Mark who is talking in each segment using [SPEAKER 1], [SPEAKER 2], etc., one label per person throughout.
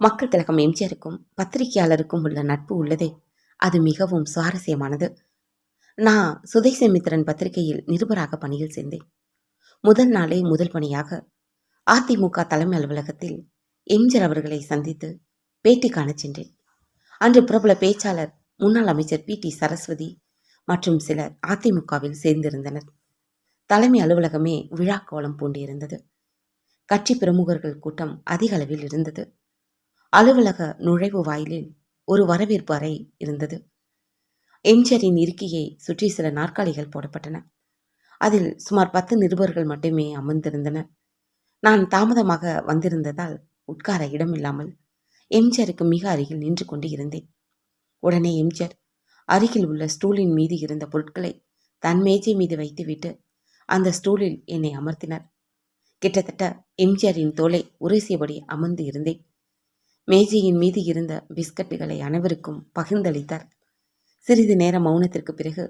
[SPEAKER 1] மக்கள் திலகம் எம்ஜிஆருக்கும் பத்திரிகையாளருக்கும் உள்ள நட்பு உள்ளதே. அது மிகவும் சுவாரஸ்யமானது. நான் சுதேசமித்திரன் பத்திரிகையில் நிருபராக பணியில் சேர்ந்தேன். முதல் நாளே முதல் பணியாக அதிமுக தலைமை அலுவலகத்தில் எம்ஜிஆர் அவர்களை சந்தித்து பேட்டி காண சென்றேன். அன்று பிரபல பேச்சாளர் முன்னாள் அமைச்சர் பி. டி. சரஸ்வதி மற்றும் சிலர் அதிமுகவில் சேர்ந்திருந்தனர். தலைமை அலுவலகமே விழா கோலம் பூண்டிருந்தது கட்சி பிரமுகர்கள் கூட்டம் அதிக அளவில் இருந்தது. அலுவலக நுழைவு வாயிலில் ஒரு வரவேற்பு அறை இருந்தது. எம்ஜிஆரின் இருக்கையை சுற்றி சில நாற்காலிகள் போடப்பட்டன. அதில் சுமார் பத்து நிருபர்கள் மட்டுமே அமர்ந்திருந்தனர் நான் தாமதமாக வந்திருந்ததால் உட்கார இடமில்லாமல் எம்ஜிஆருக்கு மிக அருகில் நின்று கொண்டு இருந்தேன். உடனே எம்ஜிஆர் அருகில் உள்ள ஸ்டூலின் மீது இருந்த பொருட்களை தன் மேஜை மீது வைத்துவிட்டு அந்த ஸ்டூலில் என்னை அமர்த்தினார். கிட்டத்தட்ட எம்ஜிஆரின் தோலை உரசியபடி அமர்ந்து இருந்தேன். மேஜையின் மீது இருந்த பிஸ்கட்டுகளை அனைவருக்கும் பகிர்ந்தளித்தார். சிறிது நேர மௌனத்திற்கு பிறகு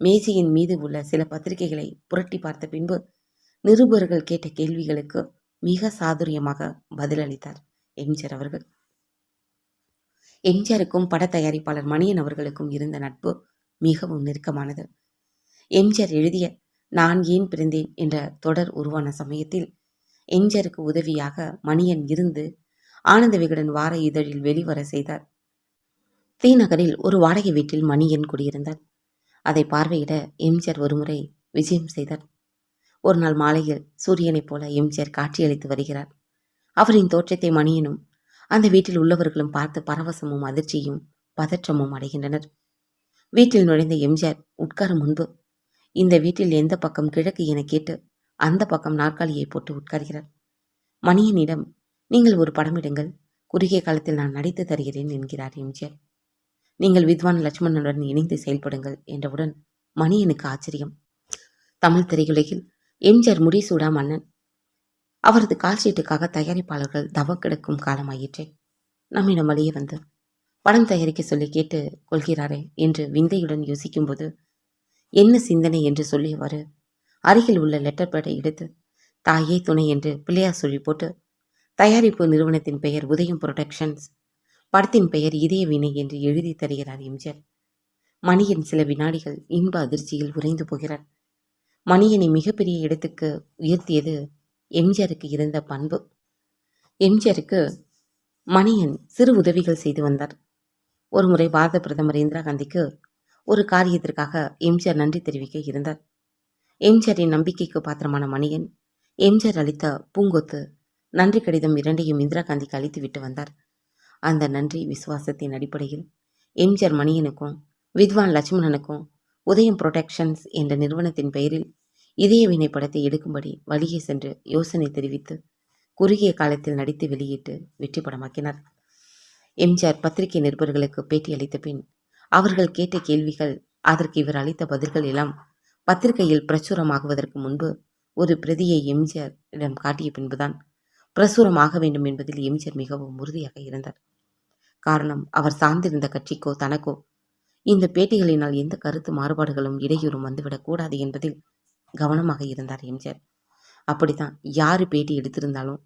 [SPEAKER 1] மேஜையின் மீது உள்ள சில பத்திரிகைகளை புரட்டி பார்த்த பின்பு நிருபர்கள் கேட்ட கேள்விகளுக்கு மிக சாதுரியமாக பதிலளித்தார் எம்ஜிஆர் அவர்கள். எம்ஜிஆருக்கும் பட தயாரிப்பாளர் மணியன் அவர்களுக்கும் இருந்த நட்பு மிகவும் நெருக்கமானது. எம்ஜிஆர் எழுதிய நான் ஏன் பிறந்தேன் என்ற தொடர் உருவான சமயத்தில் எம்ஜிஆருக்கு உதவியாக மணியன் இருந்து ஆனந்த விகடன் வார இதழில் வெளிவர செய்தார். தீநகரில் ஒரு வாடகை வீட்டில் மணியன் குடியிருந்தார். அதை பார்வையிட எம்ஜிஆர் ஒருமுறை விஜயம் செய்தார். ஒரு நாள் மாலையில் சூரியனைப் போல எம்ஜிஆர் காட்சியளித்து வருகிறார். அவரின் தோற்றத்தை மணியனும் அந்த வீட்டில் உள்ளவர்களும் பார்த்து பரவசமும் அதிர்ச்சியும் பதற்றமும் அடைகின்றனர். வீட்டில் நுழைந்த எம்ஜிஆர் உட்காரும் முன்பு இந்த வீட்டில் எந்த பக்கம் கிழக்கு என கேட்டு அந்த பக்கம் நாற்காலியை போட்டு உட்கார்கிறார். மணியனிடம் நீங்கள் ஒரு படமிடுங்கள் குறுகிய காலத்தில் நான் நடித்து தருகிறேன் என்கிறார் எம்ஜிஆர் நீங்கள் வித்வான் லட்சுமணனுடன் இணைந்து செயல்படுங்கள் என்றவுடன் மணியனுக்கு ஆச்சரியம். தமிழ் திரையுலகில் எம்ஜிஆர் முடிசூடா மன்னன். அவரது கால்ஷீட்டுக்காக தயாரிப்பாளர்கள் தவ கிடக்கும் காலமாயிற்றே. நம்மிடம் வழியே வந்து படம் தயாரிக்க சொல்லி கேட்டு கொள்கிறாரே என்று விந்தையுடன் யோசிக்கும்போது என்ன சிந்தனை என்று சொல்லியவாறு அருகில் உள்ள லெட்டர் பேடை எடுத்து தாயே துணை என்று பிள்ளையார் சொல்லி போட்டு தயாரிப்பு நிறுவனத்தின் பெயர் உதயம் புரொடக்ஷன்ஸ். படத்தின் பெயர் இதய வினை என்று எழுதி தருகிறார் எம்ஜிஆர் மணியன் சில வினாடிகள் இன்ப அதிர்ச்சியில் உறைந்து போகிறார். மணியனை மிகப்பெரிய இடத்துக்கு உயர்த்தியது எம்ஜிஆருக்கு இருந்த பண்பு. எம்ஜிஆருக்கு மணியன் சிறு உதவிகள் செய்து வந்தார். ஒருமுறை பாரத பிரதமர் இந்திரா காந்திக்கு ஒரு காரியத்திற்காக எம்ஜிஆர் நன்றி தெரிவிக்க இருந்தார். எம்ஜிஆரின் நம்பிக்கைக்கு பாத்திரமான மணியன் எம்ஜிஆர் அளித்த பூங்கொத்து நன்றி கடிதம் இரண்டையும் இந்திரா காந்திக்கு அளித்து விட்டு வந்தார். அந்த நன்றி விசுவாசத்தின் அடிப்படையில் எம்ஜிஆர் மணியனுக்கும் வித்வான் லட்சுமணனுக்கும் உதயம் புரொடெக்ஷன்ஸ் என்ற நிறுவனத்தின் பெயரில் இதய வினை படத்தை எடுக்கும்படி வழியே சென்று யோசனை தெரிவித்து குறுகிய காலத்தில் நடித்து வெளியிட்டு வெற்றி படமாக்கினார். எம்ஜிஆர் பத்திரிகை நிருபர்களுக்கு பேட்டி அளித்த பின் அவர்கள் கேட்ட கேள்விகள் அதற்கு இவர் அளித்த பதில்கள் எல்லாம் பத்திரிகையில் பிரச்சுரமாகுவதற்கு முன்பு ஒரு பிரதியை எம்ஜிஆர் இடம் காட்டிய பின்புதான் பிரசுரமாக வேண்டும் என்பதில் எம்ஜிஆர் மிகவும் உறுதியாக இருந்தார். காரணம் அவர் சார்ந்திருந்த கட்சிக்கோ தனக்கோ இந்த பேட்டிகளினால் எந்த கருத்து மாறுபாடுகளும் இடையூறும் வந்துவிடக்கூடாது என்பதில் கவனமாக இருந்தார் எம்ஜிஆர். அப்படித்தான் யார் பேட்டி எடுத்திருந்தாலும்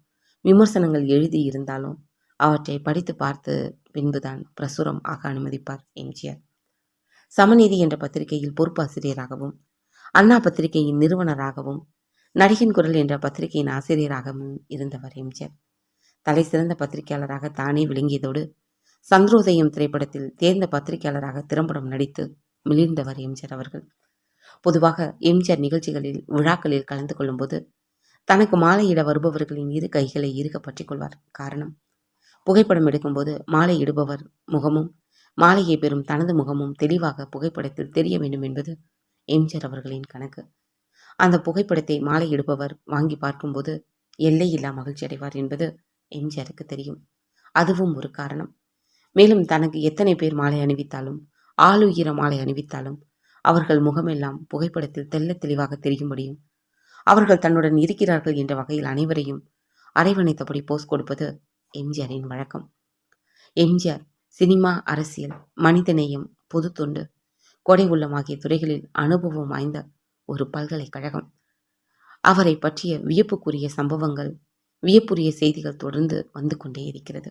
[SPEAKER 1] விமர்சனங்கள் எழுதி இருந்தாலும் அவற்றை படித்து பார்த்து பின்புதான் பிரசுரம் ஆக அனுமதிப்பார் எம்ஜிஆர். சமநீதி என்ற பத்திரிகையில் பொறுப்பாசிரியராகவும் அண்ணா பத்திரிகையின் நிறுவனராகவும் நடிகன் குரல் என்ற பத்திரிகையின் ஆசிரியராகவும் இருந்தவர் எம்ஜிஆர் தலை சிறந்த பத்திரிகையாளராக தானே விளங்கியதோடு சந்திரோதயம் திரைப்படத்தில் தேர்ந்த பத்திரிகையாளராக திறம்படம் நடித்து மிளிர்ந்தவர் எம்ஜிஆர் அவர்கள். பொதுவாக எம்ஜிஆர் நிகழ்ச்சிகளில் விழாக்களில் கலந்து கொள்ளும்போது தனக்கு மாலையிட வருபவர்களின் இரு கைகளை இருக பற்றி கொள்வார். காரணம் புகைப்படம் எடுக்கும்போது மாலை இடுபவர் முகமும் மாலையை பெறும் தனது முகமும் தெளிவாக புகைப்படத்தில் தெரிய வேண்டும் என்பது எம்ஜிஆர் அவர்களின் கணக்கு. அந்த புகைப்படத்தை மாலையிடுபவர் வாங்கி பார்க்கும்போது எல்லையில்லா மகிழ்ச்சி அடைவார் என்பது எம்ஜிஆருக்கு தெரியும். அதுவும் ஒரு காரணம். மேலும் தனக்கு எத்தனை பேர் மாலை அணிவித்தாலும் ஆளுயிர மாலை அணிவித்தாலும் அவர்கள் முகமெல்லாம் புகைப்படத்தில் தெல்ல தெளிவாக தெரியும்படியும் அவர்கள் தன்னுடன் இருக்கிறார்கள் என்ற வகையில் அனைவரையும் அரைவணைத்தபடி போஸ் கொடுப்பது எம்ஜிஆரின் வழக்கம். எம்ஜிஆர் சினிமா அரசியல் மனிதநேயம் பொது தொண்டு கொடை உள்ளம் ஆகிய துறைகளில் அனுபவம் வாய்ந்த ஒரு பல்கலைக்கழகம். அவரை பற்றிய வியப்புக்குரிய சம்பவங்கள் வியப்புரிய செய்திகள் தொடர்ந்து வந்து கொண்டே இருக்கிறது.